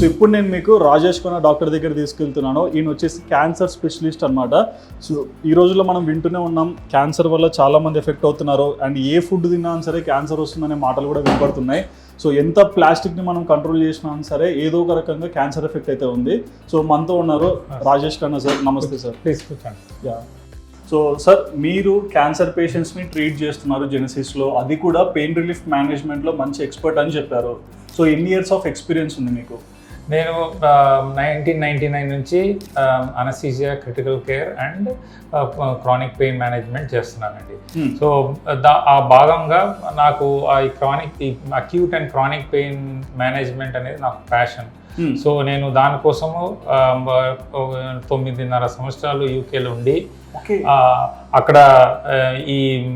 So ఇప్పుడు నేను మీకు రాజేష్ కొన్న డాక్టర్ దగ్గర తీసుకెళ్తున్నాను. ఈయన వచ్చేసి క్యాన్సర్ స్పెషలిస్ట్ అనమాట సో ఈ రోజుల్లో మనం వింటూనే ఉన్నాం క్యాన్సర్ వల్ల చాలా మంది ఎఫెక్ట్ అవుతున్నారు. అండ్ ఏ ఫుడ్ తిన్నా సరే క్యాన్సర్ వస్తుందనే మాటలు కూడా వినపడుతున్నాయి. సో ఎంత ప్లాస్టిక్ని మనం కంట్రోల్ చేసినా సరే ఏదో ఒక రకంగా క్యాన్సర్ ఎఫెక్ట్ అయితే ఉంది. సో మనతో ఉన్నారు రాజేష్ ఖన్నా సార్. నమస్తే sir. Please yeah. So sir మీరు క్యాన్సర్ పేషెంట్స్ని ట్రీట్ చేస్తున్నారు జెనసిస్లో అది కూడా పెయిన్ రిలీఫ్ మేనేజ్మెంట్లో మంచి ఎక్స్పర్ట్ అని చెప్పారు. సో ఎన్ని ఇయర్స్ ఆఫ్ ఎక్స్పీరియన్స్ ఉంది మీకు? నేను నైన్టీన్ నైన్టీ నైన్ నుంచి anaesthesia critical care and chronic pain management చేస్తున్నానండి Hmm. సో దా ఆ భాగంగా నాకు ఆ ఈ chronic acute and chronic pain management అనేది నాకు ప్యాషన్ Hmm. సో నేను దానికోసము తొమ్మిదిన్నర సంవత్సరాలు యూకేలో ఉండి అక్కడ ఈ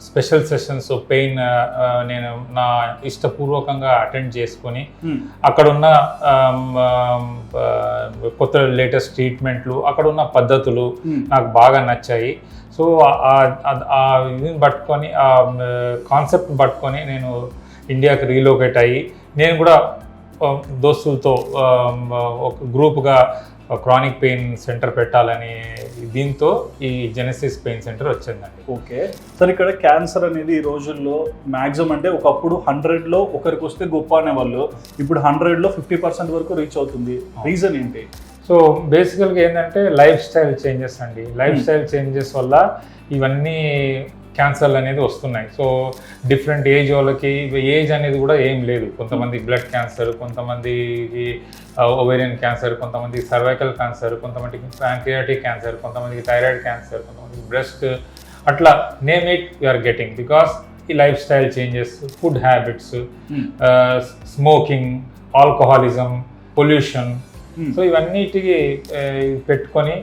స్పెషల్ సెషన్స్ పెయిన్ నేను నా ఇష్టపూర్వకంగా అటెండ్ చేసుకొని అక్కడ ఉన్న ఆమ్, ఆమ్, ఆ, కొత్త లేటెస్ట్ ట్రీట్మెంట్లు అక్కడ ఉన్న పద్ధతులు నాకు బాగా నచ్చాయి. సో ఆ- ఇదిని పట్టుకొని ఆ కాన్సెప్ట్ పట్టుకొని నేను ఇండియాకి రీలోకేట్ అయ్యి నేను కూడా దోస్తులతో ఒక గ్రూప్గా క్రానిక్ పెయిన్ సెంటర్ పెట్టాలని దీంతో ఈ జెనసిస్ పెయిన్ సెంటర్ వచ్చిందండి. ఓకే. సార్ ఇక్కడ క్యాన్సర్ అనేది ఈ రోజుల్లో మ్యాక్సిమం అంటే ఒకప్పుడు హండ్రెడ్లో ఒకరికి వస్తే గొప్ప అనేవాళ్ళు ఇప్పుడు హండ్రెడ్లో ఫిఫ్టీ పర్సెంట్ వరకు రీచ్ అవుతుంది. రీజన్ ఏంటి? సో బేసికల్గా ఏంటంటే లైఫ్ స్టైల్ చేంజెస్ అండి. లైఫ్ స్టైల్ చేంజెస్ వల్ల ఇవన్నీ క్యాన్సర్లు అనేది వస్తున్నాయి. సో డిఫరెంట్ ఏజ్ వాళ్ళకి ఏజ్ అనేది కూడా ఏం లేదు. కొంతమంది బ్లడ్ క్యాన్సర్ కొంతమందికి ఓవేరియన్ క్యాన్సర్ కొంతమంది సర్వైకల్ క్యాన్సర్ కొంతమందికి ప్యాంక్రియాటిక్ క్యాన్సర్ కొంతమందికి థైరాయిడ్ క్యాన్సర్ కొంతమందికి బ్రెస్ట్ అట్లా name it are getting because ఈ lifestyle changes food habits smoking alcoholism pollution. So ఇవన్నిటికి పెట్టుకొని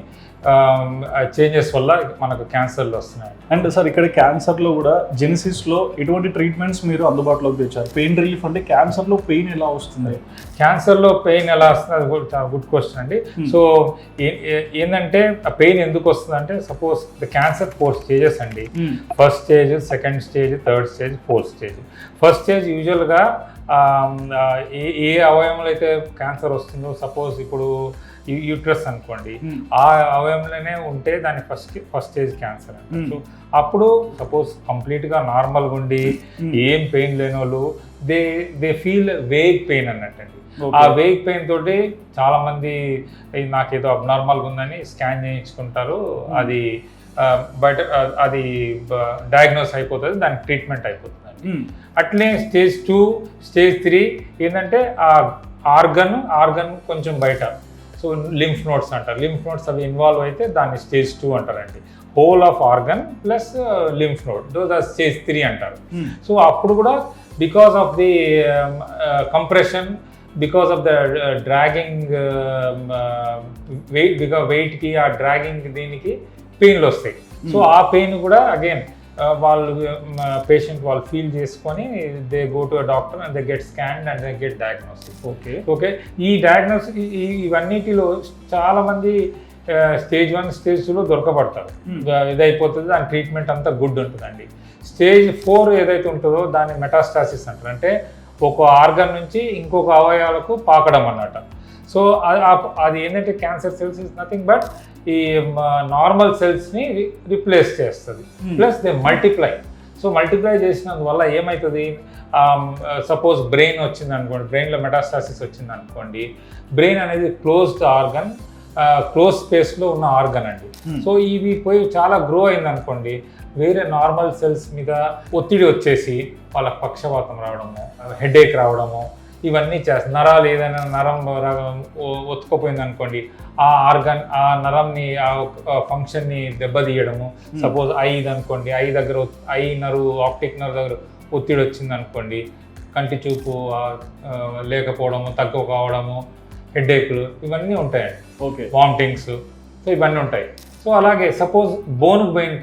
చేంజెస్ వల్ల మనకు క్యాన్సర్లు వస్తున్నాయి. అండ్ సార్ ఇక్కడ క్యాన్సర్లో కూడా జెనిసిస్లో ఎటువంటి ట్రీట్మెంట్స్ మీరు అందుబాటులోకి తెచ్చారు. పెయిన్ రిలీఫ్ అంటే క్యాన్సర్లో పెయిన్ ఎలా వస్తుంది? క్యాన్సర్లో పెయిన్ ఎలా వస్తుంది? అది కూడా గుడ్ క్వశ్చన్ అండి. Hmm. సో ఏ- ఏంటంటే ఆ పెయిన్ ఎందుకు వస్తుంది అంటే suppose the cancer four stages అండి first stage second stage third stage fourth stage first stage యూజువల్గా ఏ ఏ అవయవంలో అయితే క్యాన్సర్ వస్తుందో సపోజ్ ఇప్పుడు యూట్రస్ అనుకోండి. ఆ అవయంలోనే ఉంటే దాన్ని ఫస్ట్ ఫస్ట్ స్టేజ్ క్యాన్సర్. అంటారు అప్పుడు సపోజ్ కంప్లీట్గా నార్మల్గా ఉండి. ఏం పెయిన్ లేని వాళ్ళు they they feel vague pain అన్నట్టండి. ఆ వేగ్ పెయిన్ తోటి చాలా మంది "ఇది నాకేదో అబ్నార్మల్గా ఉందని స్కాన్ చేయించుకుంటారు అది బట్ అది డయాగ్నోస్ అయిపోతుంది దానికి ట్రీట్మెంట్ అయిపోతుంది అట్లే స్టేజ్ టూ స్టేజ్ త్రీ ఏంటంటే ఆ ఆర్గన్ ఆర్గన్ కొంచెం బయట సో లింఫ్ నోట్స్ అంటారు. లింఫ్ నోట్స్ అవి ఇన్వాల్వ్ అయితే దాన్ని స్టేజ్ టూ అంటారండి. Whole of organ plus lymph node those are stage three అంటారు. సో అప్పుడు కూడా because of the compression because of the dragging weight బికా వెయిట్కి ఆ డ్రాగింగ్ దీనికి పెయిన్లు వస్తాయి. సో ఆ పెయిన్ కూడా అగైన్ వాళ్ళు పేషెంట్ వాళ్ళు ఫీల్ చేసుకొని they go to doctor and they get scan and they get diagnosis okay okay ఈ డయాగ్నోస్ ఇవన్నిటిలో చాలా మంది స్టేజ్ వన్ స్టేజ్ టూలో దొరకబడతారు. Hmm. ఇద- ఇదైపోతుంది దాని ట్రీట్మెంట్ అంతా గుడ్ ఉంటుందండి. స్టేజ్ ఫోర్ ఏదైతే ఉంటుందో దాన్ని మెటాస్టాసిస్ అంటారు. అంటే ఒక ఆర్గన్ నుంచి ఇంకొక అవయవాలకు పాకడం అన్నమాట. సో అది ఏంటంటే cancer cells is nothing but ఈ నార్మల్ సెల్స్ని రిప్లేస్ చేస్తుంది Hmm. Plus they multiply so multiply చేసినందువల్ల ఏమవుతుంది సపోజ్ బ్రెయిన్ వచ్చింది అనుకోండి బ్రెయిన్లో మెటాస్టాసిస్ వచ్చింది అనుకోండి బ్రెయిన్ అనేది క్లోజ్డ్ ఆర్గన్ క్లోజ్ స్పేస్లో ఉన్న ఆర్గన్ అండి Hmm. సో ఇవి పోయి చాలా గ్రో అయింది అనుకోండి వేరే నార్మల్ సెల్స్ మీద ఒత్తిడి వచ్చేసి వాళ్ళకి పక్షవాతం రావడము హెడేక్ రావడము ఇవన్నీ చేస్తారు నరాలు ఏదైనా నరం ఒత్తుకుపోయింది అనుకోండి ఆ ఆర్గన్ ఆ నరంని ఆ ఫంక్షన్ని దెబ్బతీయడము. సపోజ్ ఐ అనుకోండి ఐ దగ్గర ఐ నరు ఆప్టిక్ నరు దగ్గర ఒత్తిడి వచ్చింది అనుకోండి కంటి చూపు లేకపోవడము తక్కువ కావడము హెడేక్లు ఇవన్నీ ఉంటాయండి. ఓకే. వామిటింగ్స్ సో ఇవన్నీ ఉంటాయి. సో అలాగే సపోజ్ బోన్ పెయిన్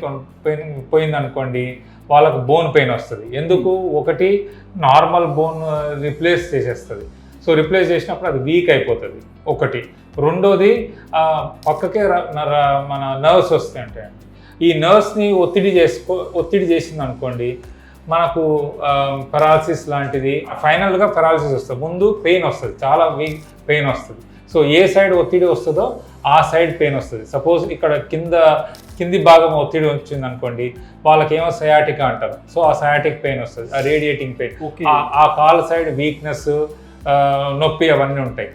పెయిన్ పోయింది అనుకోండి వాళ్ళకు బోన్ పెయిన్ వస్తుంది. ఎందుకు? ఒకటి నార్మల్ బోన్ రిప్లేస్ చేసేస్తుంది. సో రిప్లేస్ చేసినప్పుడు అది వీక్ అయిపోతుంది. ఒకటి. రెండోది పక్కకే మన నర్వ్స్ వస్తాయి అంటే ఈ నర్వ్స్ని ఒత్తిడి చేసుకో ఒత్తిడి చేసింది అనుకోండి మనకు పెరాలసిస్ లాంటిది ఫైనల్గా పెరాలసిస్ వస్తుంది. ముందు పెయిన్ వస్తుంది. చాలా వీక్ పెయిన్ వస్తుంది. సో ఏ సైడ్ ఒత్తిడి వస్తుందో ఆ సైడ్ పెయిన్ వస్తుంది. సపోజ్ ఇక్కడ కింద కింది భాగం ఒత్తిడి వచ్చింది అనుకోండి వాళ్ళకి ఏమో సయాటిక్ అంటారు. సో ఆ సయాటిక్ పెయిన్ వస్తుంది ఆ రేడియేటింగ్ పెయిన్. ఆ కాల్ సైడ్ వీక్నెస్ నొప్పి అవన్నీ ఉంటాయి.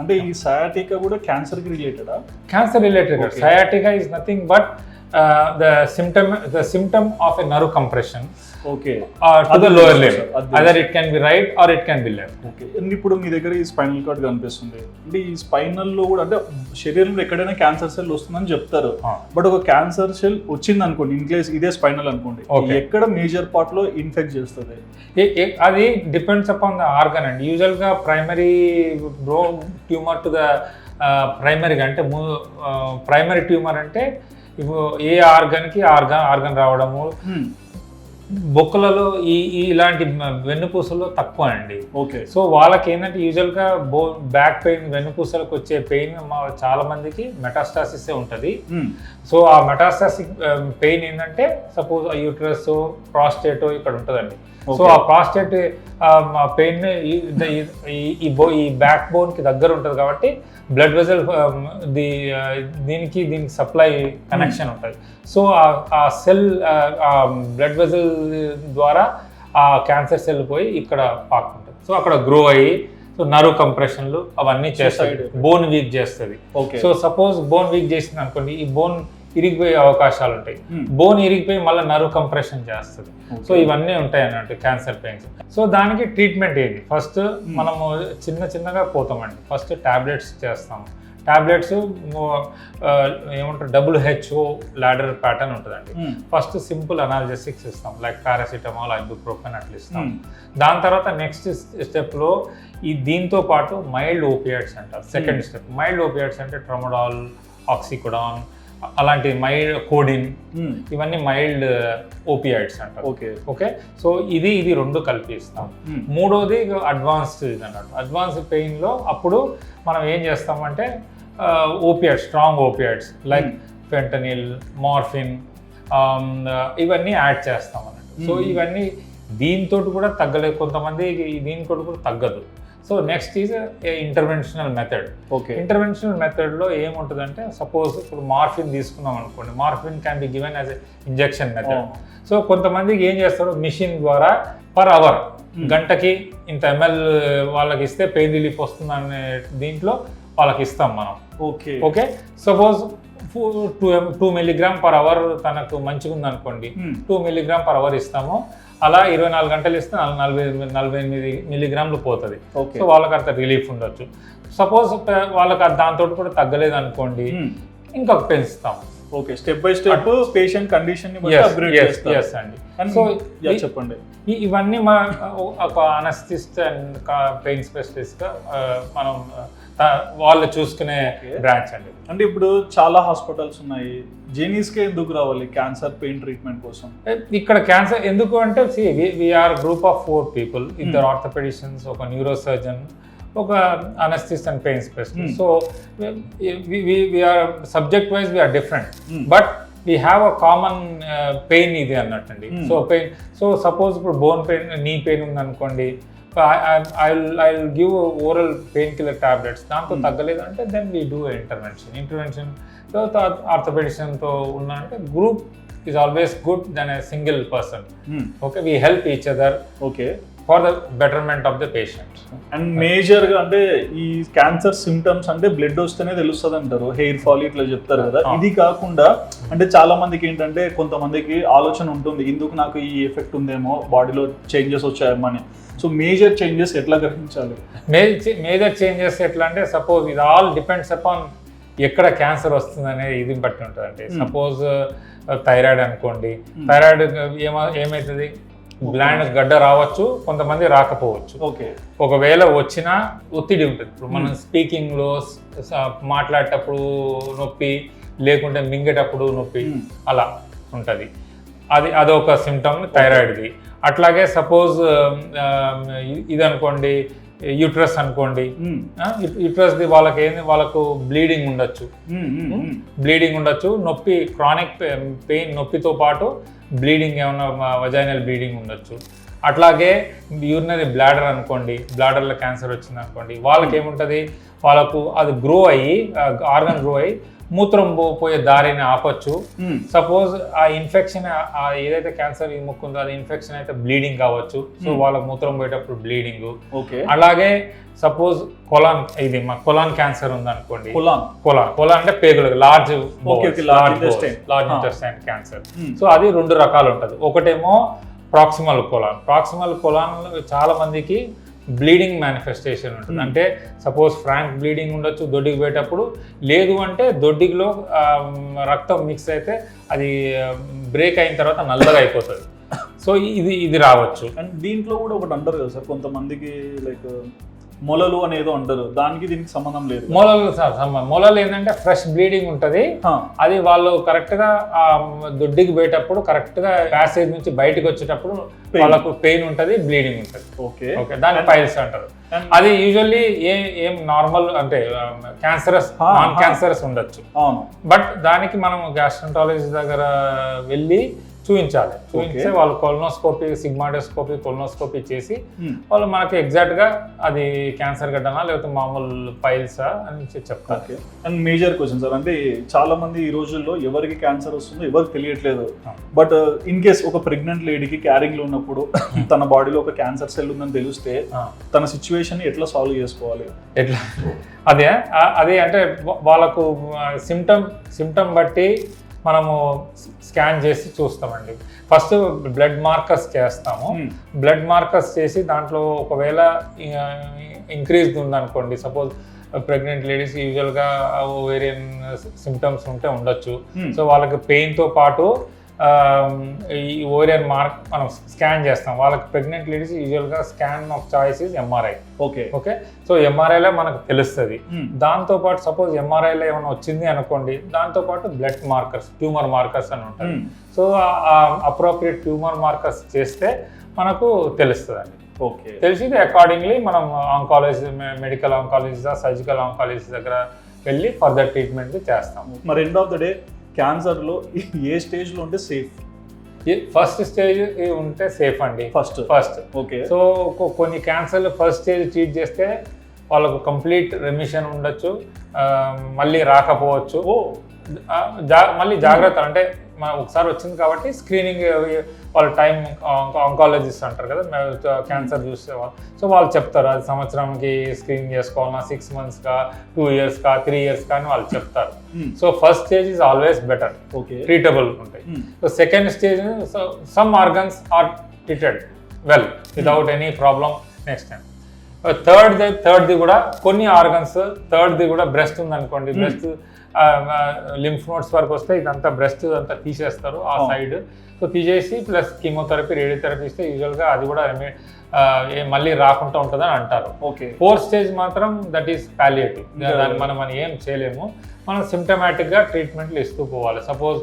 అంటే ఈ సయాటికా కూడా క్యాన్సర్కి రిలేటెడా? Cancer related. Sciatica is nothing but the symptom the symptom of a nerve compression okay to the lower level other it can be right or it can be left okay ఇప్పుడు మీ దగ్గర ఈ spinal cord కనిపిస్తుంది? అంటే ఈ స్పైనల్లో కూడా అంటే శరీరంలో ఎక్కడైనా క్యాన్సర్ సెల్ వస్తుందని చెప్తారు. బట్ ఒక క్యాన్సర్ సెల్ వచ్చింది అనుకోండి ఇన్ కేస్ ఇదే స్పైనల్ అనుకోండి. ఎక్కడ మేజర్ పార్ట్లో ఇన్ఫెక్ట్ చేస్తుంది? అది డిపెండ్స్ అపాన్ ద ఆర్గన్ అండి. యూజువల్గా ప్రైమరీ బ్రో ట్యూమర్ టు ద ప్రైమరీగా అంటే ప్రైమరీ ట్యూమర్ అంటే ఇప్పుడు ఏ ఆర్గన్కి ఆర్గన్ ఆర్గన్ రావడము? బొక్కలలో ఈ ఈ ఇలాంటి వెన్నుపూసల్లో తక్కువ అండి. ఓకే. సో వాళ్ళకి ఏంటంటే యూజువల్గా బో బ్యాక్ పెయిన్ వెన్నుపూసలకు వచ్చే పెయిన్ చాలా మందికి మెటాస్టాసిసే ఉంటుంది. సో ఆ మెటాస్టాసిక్ పెయిన్ ఏంటంటే సపోజ్ యూట్రస్ ప్రాస్టేటో ఇక్కడ ఉంటుందండి. సో ఆ ప్రాస్టేట్ పెయిన్ ఈ బో ఈ బ్యాక్ బోన్కి దగ్గర ఉంటుంది కాబట్టి బ్లడ్ వెజల్ ది దీనికి దీనికి సప్లై కనెక్షన్ ఉంటుంది. సో ఆ సెల్ బ్లడ్ వెజల్ ద్వారా ఆ క్యాన్సర్ సెల్ పోయి ఇక్కడ పాకుంటుంది సో అక్కడ గ్రో అయ్యి సో నర్వ్ కంప్రెషన్లు అవన్నీ చేస్తాయి. బోన్ వీక్ చేస్తుంది. Okay so suppose bone weak చేసింది అనుకోండి ఈ బోన్ ఇరిగిపోయే అవకాశాలు ఉంటాయి Hmm. బోన్ ఇరిగిపోయి మళ్ళీ నర్వ్ కంప్రెషన్ చేస్తుంది. సో ఇవన్నీ ఉంటాయి అన్నట్టు క్యాన్సర్ పెయిన్స్ సో దానికి ట్రీట్మెంట్ ఏంటి ఫస్ట్ మనము చిన్న చిన్నగా పోతామండి. ఫస్ట్ టాబ్లెట్స్ చేస్తాము. టాబ్లెట్స్ ఏమంటారు W H O ladder pattern ఉంటుందండి. ఫస్ట్ సింపుల్ అనాలజెసిక్స్ ఇస్తాం. లైక్ పారాసిటమాల్ ఐబుప్రోపెన్ అట్లా ఇస్తాం. దాని తర్వాత నెక్స్ట్ స్టెప్లో ఈ దీంతో పాటు మైల్డ్ ఓపియాయిడ్స్ అంటారు. సెకండ్ స్టెప్ మైల్డ్ ఓపియాయిడ్స్ అంటే ట్రమడాల్ ఆక్సికోడాన్ అలాంటి మైల్డ్ కోడిన్ ఇవన్నీ మైల్డ్ ఓపియాయిడ్స్ అంటారు. ఓకే. ఓకే? సో ఇది ఇది రెండు కలిపి ఇస్తాం మూడోది అడ్వాన్స్డ్ ఇది అన్నట్టు అడ్వాన్స్ పెయిన్లో అప్పుడు మనం ఏం చేస్తామంటే opioids strong opioids like fentanyl morphine ఇవన్నీ యాడ్ చేస్తాం అన్నట్టు. So Hmm. ఇవన్నీ దీంతో కూడా తగ్గలేదు. కొంతమంది దీంతో కూడా తగ్గదు. So next is interventional method okay interventional మెథడ్లో ఏముంటుందంటే సపోజ్ ఇప్పుడు మార్ఫిన్ తీసుకున్నాం అనుకోండి. Morphine can be given as injection method so కొంతమందికి ఏం చేస్తారు? మిషన్ ద్వారా పర్ అవర్ Hmm. గంటకి ఇంత ఎంఎల్ వాళ్ళకి ఇస్తే పెయిన్ రిలీఫ్ వస్తుంది అనే దీంట్లో వాళ్ళకి ఇస్తాం మనం. Okay okay suppose two two milligram per hour తనకు మంచిగా ఉంది అనుకోండి టూ మిల్లీగ్రామ్ పర్ అవర్ ఇస్తాము. అలా ఇరవై నాలుగు గంటలు ఇస్తే నలభై నలభై ఎనిమిది మిల్లీగ్రాములు పోతుంది. సో వాళ్ళకి అంత రిలీఫ్ ఉండొచ్చు. సపోజ్ వాళ్ళకి దాంతో కూడా తగ్గలేదు అనుకోండి ఇంకొక పెంచుతాం. Okay step by step patient కండిషన్ని upgrade so చెప్పండి. ఇవన్నీ మన ఒక అనస్థిస్ట్ అండ్ పెయిన్ స్పెషలిస్ట్గా మనం వాళ్ళు చూసుకునే. బ్రాంచ్ అండి. అంటే ఇప్పుడు చాలా హాస్పిటల్స్ ఉన్నాయి. జెనీస్కే ఎందుకు రావాలి క్యాన్సర్ పెయిన్ ట్రీట్మెంట్ కోసం? ఇక్కడ క్యాన్సర్ ఎందుకు అంటే we are group of four people ఇద్దరు ఆర్థోపెడిషన్స్ ఒక న్యూరో సర్జన్ ఒక anaesthetist and pain specialist so we are subject wise we are different. But we have a common pain ఇది అన్నట్టండి Hmm. So pain so suppose ఇప్పుడు bone pain knee pain ఉంది అనుకోండి I give oral pain killer tablets దాంతో Hmm. తగ్గలేదు అంటే then we do intervention intervention తర్వాత ఆర్థోపెడిషన్తో ఉన్న అంటే group is always good then a single person okay we help each other okay for the betterment of the patient and మేజర్గా అంటే ఈ క్యాన్సర్ సిమ్టమ్స్ అంటే బ్లడ్ వస్తేనే తెలుస్తుంది అంటారు హెయిర్ ఫాల్ ఇట్లా చెప్తారు కదా. ఇది కాకుండా అంటే చాలా మందికి ఏంటంటే కొంతమందికి ఆలోచన ఉంటుంది. ఎందుకు నాకు ఈ ఎఫెక్ట్ ఉందేమో? బాడీలో చేంజెస్ వచ్చాయేమో అని. సో మేజర్ చేంజెస్ ఎట్లా గ్రహించాలి? మేజర్ చేంజెస్ ఎట్లా అంటే సపోజ్ ఇది ఆల్ డిపెండ్స్ అపాన్ ఎక్కడ క్యాన్సర్ వస్తుంది అనేది ఇది బట్టి ఉంటుంది Hmm. సపోజ్ థైరాయిడ్ అనుకోండి. థైరాయిడ్ ఏమో ఏమవుతుంది గ్లాండ్ గడ్డ రావచ్చు కొంతమంది రాకపోవచ్చు. ఓకే. ఒకవేళ వచ్చినా ఒత్తిడి ఉంటుంది. ఇప్పుడు మనం స్పీకింగ్లో మాట్లాడేటప్పుడు నొప్పి లేకుంటే మింగేటప్పుడు నొప్పి Hmm. అలా ఉంటుంది. అది అదొక సిమ్టమ్ థైరాయిడ్ది. అట్లాగే సపోజ్ ఇది అనుకోండి యూట్రస్ అనుకోండి. మ్మ్. యూట్రస్ది వాళ్ళకి ఏంది? వాళ్ళకు బ్లీడింగ్ ఉండొచ్చు. బ్లీడింగ్ ఉండొచ్చు. నొప్పి క్రానిక్ పెయిన్ నొప్పితో పాటు బ్లీడింగ్ ఏమైనా వజైనల్ బ్లీడింగ్ ఉండొచ్చు. అట్లాగే యూరినరీ బ్లాడర్ అనుకోండి బ్లాడర్లో క్యాన్సర్ వచ్చింది అనుకోండి వాళ్ళకి ఏముంటుంది వాళ్ళకు అది గ్రో అయ్యి ఆర్గన్ గ్రో అయ్యి మూత్రం పోయే దారిని ఆపొచ్చు. సపోజ్ ఆ ఇన్ఫెక్షన్ ఏదైతే క్యాన్సర్ ముక్కుందో అది ఇన్ఫెక్షన్ అయితే బ్లీడింగ్ కావచ్చు. సో వాళ్ళకి మూత్రం పోయేటప్పుడు బ్లీడింగ్. ఓకే. అలాగే సపోజ్ కొలాన్ ఇది మా కొలాన్ క్యాన్సర్ ఉందనుకోండి. కులాన్. కొలాన్. కొలాన్ అంటే పేగులు large. Large Ah. Intestine cancer. So అది రెండు రకాలు ఉంటుంది. ఒకటేమో ప్రాక్సిమల్ కొలాన్. ప్రాక్సిమల్ కొలాన్ చాలా మందికి బ్లీడింగ్ మేనిఫెస్టేషన్ ఉంటుంది. Hmm. అంటే సపోజ్ ఫ్రాంక్ బ్లీడింగ్ ఉండొచ్చు దొడ్డికి పోయేటప్పుడు. లేదు అంటే దొడ్డిలో ఆ, రక్తం మిక్స్ అయితే అది బ్రేక్ అయిన తర్వాత నల్లగా అయిపోతుంది. సో ఇది ఇది రావచ్చు. అండ్ దీంట్లో కూడా ఒకటి అంటారు కదా సార్ కొంతమందికి లైక్ మొలలు అనేదో అంటారు. దానికి దీనికి సంబంధం లేదు మొలలు మొలలు ఏంటంటే ఫ్రెష్ బ్లీడింగ్ ఉంటుంది. అది వాళ్ళు కరెక్ట్గా ఆ దొడ్డికి పోయేటప్పుడు కరెక్ట్గా ప్యాసేజ్ నుంచి బయటకు వచ్చేటప్పుడు. వాళ్ళకు పెయిన్ ఉంటది బ్లీడింగ్ ఉంటది. ఓకే. ఓకే దాన్ని పైల్స్ అంటారు. అది యూజువల్లీ ఏ ఏం నార్మల్ అంటే క్యాన్సరస్ నాన్. క్యాన్సరస్ ఉండొచ్చు. అవును. బట్ దానికి మనం గ్యాస్ట్రంటాలజీ దగ్గర వెళ్ళి చూపించాలి. చూపించే వాళ్ళు కొలనోస్కోపీ సిగ్మాడోస్కోపీ కొలనోస్కోపీ చేసి. వాళ్ళు మనకి ఎగ్జాక్ట్గా అది క్యాన్సర్ గడ్డనా లేకపోతే మామూలు పైల్సా అని చెప్తారు. అండ్ మేజర్ క్వశ్చన్ సార్ అంటే చాలా మంది ఈ రోజుల్లో ఎవరికి క్యాన్సర్ వస్తుందో ఎవరికి తెలియట్లేదు. బట్ ఇన్ కేస్ ఒక ప్రెగ్నెంట్ లేడీకి క్యారింగ్లో ఉన్నప్పుడు తన బాడీలో ఒక క్యాన్సర్ సెల్ ఉందని తెలిస్తే. తన సిచ్యువేషన్ ఎట్లా సాల్వ్ చేసుకోవాలి? ఎట్లా? అదే అదే అంటే వాళ్ళకు సిమ్టమ్ సిమ్టమ్ బట్టి మనము స్కాన్ చేసి చూస్తామండి ఫస్ట్ బ్లడ్ మార్కర్స్ చేస్తాము Hmm. బ్లడ్ మార్కర్స్ చేసి దాంట్లో ఒకవేళ ఇంక్రీజ్ ఉందనుకోండి సపోజ్ ప్రెగ్నెంట్ లేడీస్ యూజువల్గా ఓవేరియన్ సిమ్టమ్స్ ఉంటే ఉండొచ్చు Hmm. సో వాళ్ళకి పెయిన్తో పాటు ఈ ఓరియన్ మార్క్ మనం స్కాన్ చేస్తాం. వాళ్ళకి ప్రెగ్నెంట్ లేడీస్ యూజువల్గా scan of choice is MRI okay. Okay? So ఎంఆర్ఐలో మనకు తెలుస్తుంది. Hmm. దాంతో పాటు సపోజ్ ఎంఆర్ఐలో ఏమైనా వచ్చింది అనుకోండి దాంతో పాటు బ్లడ్ మార్కర్స్ ట్యూమర్ మార్కర్స్ అని ఉంటాయి. Hmm. So appropriate tumour markers చేస్తే మనకు తెలుస్తుంది ఓకే. తెలిసింది అకార్డింగ్లీ మనం oncology medical oncology surgical oncology దగ్గర వెళ్ళి ఫర్దర్ ట్రీట్మెంట్ చేస్తాం మరి ఎండ్ ఆఫ్ ద డే క్యాన్సర్లో ఏ స్టేజ్లో ఉంటే సేఫ్? ఫస్ట్ స్టేజ్ ఉంటే సేఫ్ అండి. ఫస్ట్. ఫస్ట్. ఓకే. సో కొన్ని క్యాన్సర్లు ఫస్ట్ స్టేజ్ ట్రీట్ చేస్తే వాళ్ళకు కంప్లీట్ రెమిషన్ ఉండొచ్చు మళ్ళీ రాకపోవచ్చు. మళ్ళీ జాగ్రత్త అంటే మన ఒకసారి వచ్చింది కాబట్టి స్క్రీనింగ్ వాళ్ళ టైం ఆంకాలజిస్ట్ అంటారు కదా క్యాన్సర్ చూసే వాళ్ళు సో వాళ్ళు చెప్తారు అది సంవత్సరంకి స్క్రీనింగ్ చేసుకోవాలన్నా సిక్స్ మంత్స్కా టూ ఇయర్స్కా త్రీ ఇయర్స్కా అని వాళ్ళు చెప్తారు. Hmm. So first stage is always better okay treatable ఉంటాయి. Hmm. So second stage so some organs are treated well without any problem next time third థర్డ్ది కూడా కొన్ని ఆర్గన్స్ థర్డ్ది కూడా బ్రెస్ట్ ఉందనుకోండి బ్రెస్ట్ లింఫ్ నోట్స్ వరకు వస్తే ఇదంతా బ్రెస్ట్ అంతా తీసేస్తారు ఆ Oh. సైడ్ సో తీసేసి ప్లస్ కీమోథెరపీ రేడియోథెరపీ ఇస్తే యూజువల్గా అది కూడా మళ్ళీ రాకుండా ఉంటుందని అంటారు. ఓకే ఫోర్త్ స్టేజ్ మాత్రం దట్ ఈస్ పాలియేటివ్ Yeah. దాన్ని మనం మనం ఏం చేయలేము. మనం సిమ్టమాటిక్గా ట్రీట్మెంట్లు ఇస్తూ పోవాలి. సపోజ్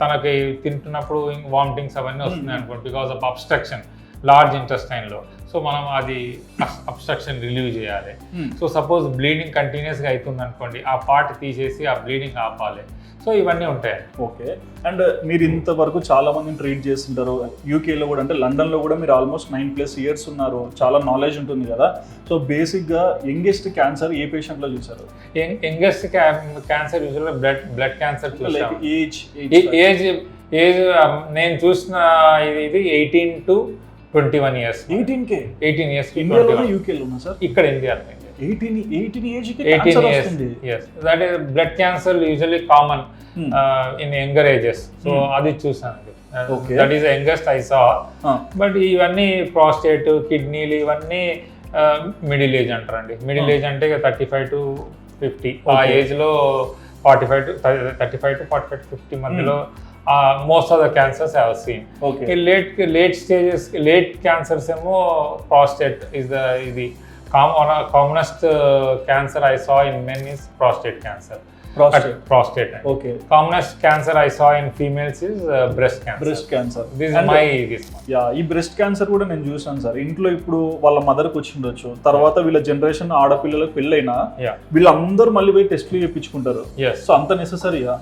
తనకి తింటున్నప్పుడు వామిటింగ్స్ అవన్నీ వస్తున్నాయి అనుకోండి బికాస్ ఆఫ్ అబ్స్ట్రక్షన్ లార్జ్ ఇంటెస్టైన్లో సో మనం అది అబ్స్ట్రక్షన్ రిలీవ్ చేయాలి. Hmm. సో సపోజ్ బ్లీడింగ్ కంటిన్యూస్గా అవుతుంది అనుకోండి ఆ పార్ట్ తీసేసి ఆ బ్లీడింగ్ ఆపాలి. సో ఇవన్నీ ఉంటాయి. ఓకే. అండ్ మీరు ఇంతవరకు చాలా మందిని ట్రీట్ చేస్తుంటారు. యూకేలో కూడా అంటే లండన్లో కూడా మీరు ఆల్మోస్ట్ నైన్ ప్లస్ ఇయర్స్ ఉన్నారు. చాలా నాలెడ్జ్ ఉంటుంది కదా. సో బేసిక్గా యంగెస్ట్ క్యాన్సర్ ఏ పేషెంట్లో చూసారు యంగెస్ట్ క్యాన్సర్ యూజువల్గా blood blood cancer like age age age నేను చూసిన ఇది ఇది eighteen to twenty one years eighteen K eighteen years యూకేలో సార్ ఇక్కడ ఇండియాలో eighteen eighteen age years that is blood cancer usually common Hmm. In younger ages so Hmm. అది చూసాను. That is youngest I saw but ఇవన్నీ prostate కిడ్నీలు ఇవన్నీ middle age అంటారండి. Middle Ah. Age అంటే థర్టీ ఫైవ్ టు ఫిఫ్టీ ఆ Okay. ఏజ్లో forty five to thirty five to forty five to fifty మధ్యలో most of the cancers have seen okay ఈ late late stages late cancers ఏమో prostate is the ఇది. Common commonest cancer I saw in men is prostate cancer Prostate. Prostate okay commonest cancer I saw in females is breast cancer breast cancer this my this yeah ఈ breast cancer కూడా నేను చూసాను sir. ఇంట్లో ఇప్పుడు వాళ్ళ మదర్కి వచ్చి ఉండొచ్చు. తర్వాత వీళ్ళ జనరేషన్ ఆడపిల్లలకు పెళ్ళైనా యా వీళ్ళందరూ మళ్ళీ పోయి టెస్ట్లు చేయించుకుంటారు. ఎస్ సో అంత నెససరీయా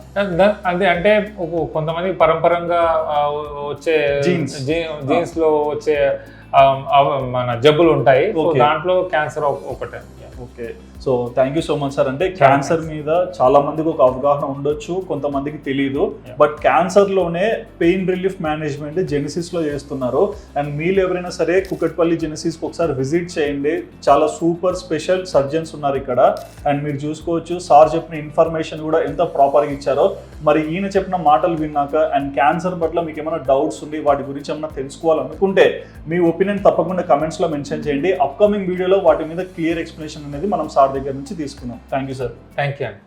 అదే అంటే ఒక- కొంతమంది పరంపరంగా ఆ, వచ్చే Genes. జీన్స్లో వచ్చే ఆ, అవ- మన జబ్బులు ఉంటాయి. Okay. దాంట్లో క్యాన్సర్ ఒకటే. Okay so thank you so much sir అంటే క్యాన్సర్ మీద చాలా మందికి ఒక అవగాహన ఉండొచ్చు కొంతమందికి తెలియదు. బట్ క్యాన్సర్లోనే పెయిన్ రిలీఫ్ మేనేజ్మెంట్ జెనిసిస్లో చేస్తున్నారు. అండ్ మీరు ఎవరైనా సరే కుకట్పల్లి జెనిసిస్ ఒకసారి విజిట్ చేయండి. చాలా సూపర్ స్పెషల్ సర్జన్స్ ఉన్నారు ఇక్కడ. అండ్ మీరు చూసుకోవచ్చు సార్ చెప్పిన ఇన్ఫర్మేషన్ కూడా ఎంత ప్రాపర్గా ఇచ్చారో. మరి ఈయన చెప్పిన మాటలు విన్నాక అండ్ క్యాన్సర్ పట్ల మీకు ఏమైనా డౌట్స్ ఉండి వాటి గురించి ఏమైనా తెలుసుకోవాలనుకుంటే మీ ఒపీనియన్ తప్పకుండా comments లో మెన్షన్ చేయండి. అప్కమింగ్ వీడియోలో వాటి మీద క్లియర్ ఎక్స్ప్లెనేషన్ అనేది మనం సార్ దగ్గర నుంచి తీసుకున్నాం. Thank you sir thank you అండి